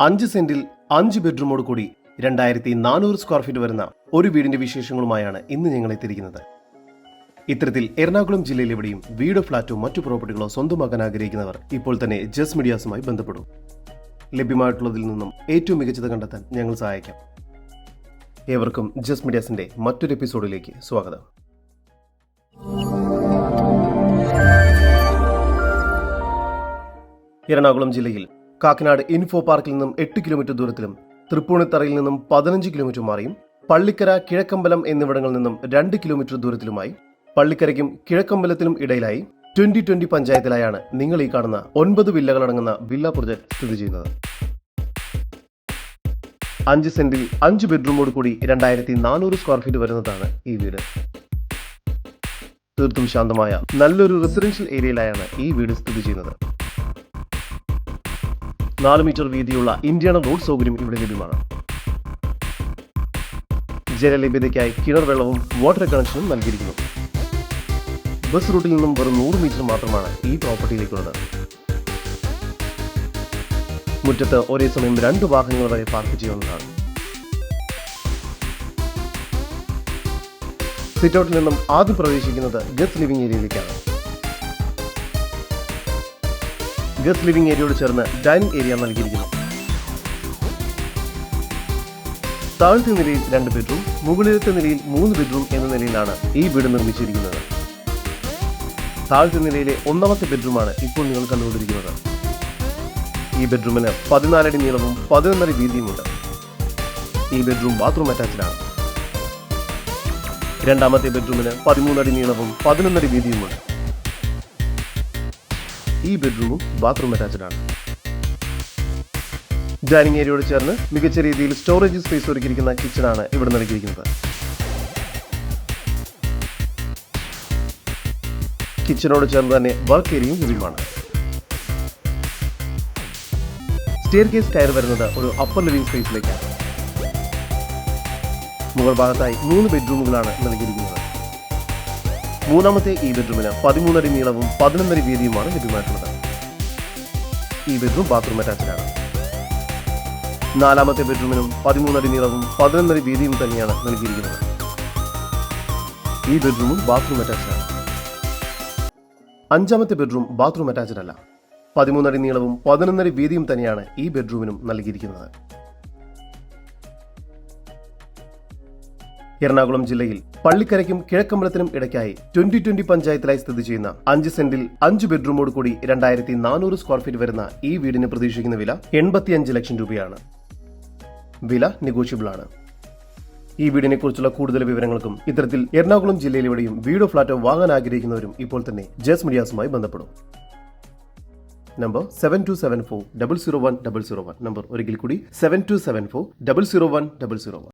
അഞ്ച് സെന്റിൽ അഞ്ച് ബെഡ്റൂമോട് കൂടി രണ്ടായിരത്തി നാനൂറ് സ്ക്വയർ ഫീറ്റ് വരുന്ന ഒരു വീടിന്റെ വിശേഷങ്ങളുമായാണ് ഇന്ന് ഞങ്ങൾ എത്തിയിരിക്കുന്നത്. ഇത്തരത്തിൽ എറണാകുളം ജില്ലയിൽ എവിടെയും വീടോ ഫ്ളാറ്റോ മറ്റു പ്രോപ്പർട്ടികളോ സ്വന്തമാക്കാൻ ആഗ്രഹിക്കുന്നവർ ഇപ്പോൾ തന്നെ ജസ് മീഡിയാസുമായി ബന്ധപ്പെടും. ലഭ്യമായിട്ടുള്ളതിൽ നിന്നും ഏറ്റവും മികച്ചത് കണ്ടെത്താൻ ഞങ്ങൾ സഹായിക്കാം. ഏവർക്കും ജസ് മീഡിയാസിന്റെ മറ്റൊരു എപ്പിസോഡിലേക്ക് സ്വാഗതം. എറണാകുളം ജില്ലയിൽ കാക്കനാട് ഇൻഫോ പാർക്കിൽ നിന്നും എട്ട് കിലോമീറ്റർ ദൂരത്തിലും തൃപ്പൂണിത്തറയിൽ നിന്നും പതിനഞ്ച് കിലോമീറ്റർ മാറിയും പള്ളിക്കര കിഴക്കമ്പലം എന്നിവിടങ്ങളിൽ നിന്നും രണ്ട് കിലോമീറ്റർ ദൂരത്തിലുമായി പള്ളിക്കരയ്ക്കും കിഴക്കമ്പലത്തിനും ഇടയിലായി ട്വന്റി ട്വന്റി പഞ്ചായത്തിലായാണ് നിങ്ങൾ ഈ കാണുന്ന ഒൻപത് വില്ലകളടങ്ങുന്ന വില്ല പ്രൊജക്ട് സ്ഥിതി ചെയ്യുന്നത്. അഞ്ച് സെന്റിൽ അഞ്ച് ബെഡ്റൂമോട് കൂടി രണ്ടായിരത്തി നാനൂറ് സ്ക്വയർ ഫീറ്റ് വരുന്നതാണ് ഈ വീട്. തീർത്തും ശാന്തമായ നല്ലൊരു റെസിഡൻഷ്യൽ ഏരിയയിലായാണ് ഈ വീട് സ്ഥിതി ചെയ്യുന്നത്. നാല് മീറ്റർ വീതിയുള്ള ഇന്ത്യൻ റോഡ് സൗകര്യം ഇവിടെ ലഭ്യമാണ്. ജലലഭ്യതയ്ക്കായി കിണർ വെള്ളവും വാട്ടർ കണക്ഷനും നൽകിയിരിക്കുന്നു. ബസ് റൂട്ടിൽ നിന്നും വെറും നൂറ് മീറ്റർ മാത്രമാണ് ഈ പ്രോപ്പർട്ടിയിലേക്കുള്ളത് മുറ്റത്ത് ഒരേ സമയം രണ്ട് വാഹനങ്ങൾ വരെ പാർക്ക് ചെയ്യുന്നതാണ്. സിറ്റൗട്ടിൽ നിന്നും ആദ്യം പ്രവേശിക്കുന്നത് ഗസ്റ്റ് ലിവിംഗ് ഏരിയയിലേക്കാണ് ഗസ്റ്റ് ലിവിംഗ് ഏരിയയോട് ചേർന്ന് ഡൈനിങ് ഏരിയ നൽകിയിരിക്കുന്നു. താഴത്തെ നിലയിൽ രണ്ട് ബെഡ്റൂം മുകളിലത്തെ നിലയിൽ മൂന്ന് ബെഡ്റൂം എന്ന നിലയിലാണ് ഈ വീട് നിർമ്മിച്ചിരിക്കുന്നത്. താഴത്തെ നിലയിലെ ഒന്നാമത്തെ ബെഡ്റൂമാണ് ഇപ്പോൾ നിങ്ങൾ കണ്ടുകൊണ്ടിരിക്കുന്നത്. ഈ ബെഡ്റൂമിന് പതിനാലടി നീളവും പതിനൊന്നര വീതിയുമുണ്ട്. ഈ ബെഡ്റൂം ബാത്റൂം ആണ്. രണ്ടാമത്തെ ബെഡ്റൂമിന് പതിമൂന്നടി നീളവും പതിനൊന്നടി വീതിയുമുണ്ട്. ഈ ബെഡ്റൂമും ബാത്റൂം അറ്റാച്ച്ഡ് ആണ്. ഡൈനിങ് ഏരിയയോട് ചേർന്ന് മികച്ച രീതിയിൽ സ്റ്റോറേജ് സ്പേസ് ഒരുക്കിയിരിക്കുന്ന കിച്ചണാണ് ഇവിടെ നൽകിയിരിക്കുന്നത്. കിച്ചണോട് ചേർന്ന് തന്നെ വർക്ക് ഏരിയയും ലഭ്യമാണ് സ്റ്റെയർ കേസ് കയറി വരുന്നത് ഒരു അപ്പർ ലിവിംഗ് സ്പേസിലേക്കാണ് മുകൾ ഭാഗത്തായി മൂന്ന് ബെഡ്റൂമുകളാണ് നൽകിയിരിക്കുന്നത്. മൂന്നാമത്തെ ഈ ബെഡ്റൂമിന് പതിമൂന്നടി നീളവും പതിനൊന്നടി വീതിയുമാണ് ലഭ്യമായിട്ടുള്ളത്. ഈ ബെഡ്റൂം ബാത്റൂം അറ്റാച്ച്ഡ് ആണ്. നാലാമത്തെ ബെഡ്റൂമിനും പതിമൂന്നടി നീളവും പതിനൊന്നടി വീതിയും തന്നെയാണ് നൽകിയിരിക്കുന്നത്. ഈ ബെഡ്റൂമും ബാത്റൂം അറ്റാച്ച്ഡ് ആണ്. അഞ്ചാമത്തെ ബെഡ്റൂം ബാത്റൂം അറ്റാച്ച്ഡ് അല്ല. പതിമൂന്നടി നീളവും പതിനൊന്നടി വീതിയും തന്നെയാണ് ഈ ബെഡ്റൂമിനും നൽകിയിരിക്കുന്നത്. എറണാകുളം ജില്ലയിൽ പള്ളിക്കരയ്ക്കും കിഴക്കമ്പലത്തിനും ഇടയ്ക്കായി ട്വന്റി ട്വന്റി പഞ്ചായത്തിലായി സ്ഥിതി ചെയ്യുന്ന അഞ്ച് സെന്റിൽ അഞ്ച് ബെഡ്റൂമോട് കൂടി രണ്ടായിരത്തി നാനൂറ് സ്ക്വയർ ഫീറ്റ് വരുന്ന ഈ വീടിന് പ്രതീക്ഷിക്കുന്ന വില എൺപത്തിയഞ്ച് ലക്ഷം രൂപയാണ്. വില നെഗോഷ്യബിൾ ആണ് ഈ വീടിനെ കുറിച്ചുള്ള കൂടുതൽ വിവരങ്ങൾക്കും ഇത്തരത്തിൽ എറണാകുളം ജില്ലയിലെവിടെയും വീടോ ഫ്ളാറ്റോ വാങ്ങാൻ ആഗ്രഹിക്കുന്നവരും ഇപ്പോൾ തന്നെ ജസ് മീഡിയാസുമായി ബന്ധപ്പെടും. Number seven two seven four double zero one double zero one. Number ഒരിക്കൽ കൂടി seven two seven four double zero one double zero one.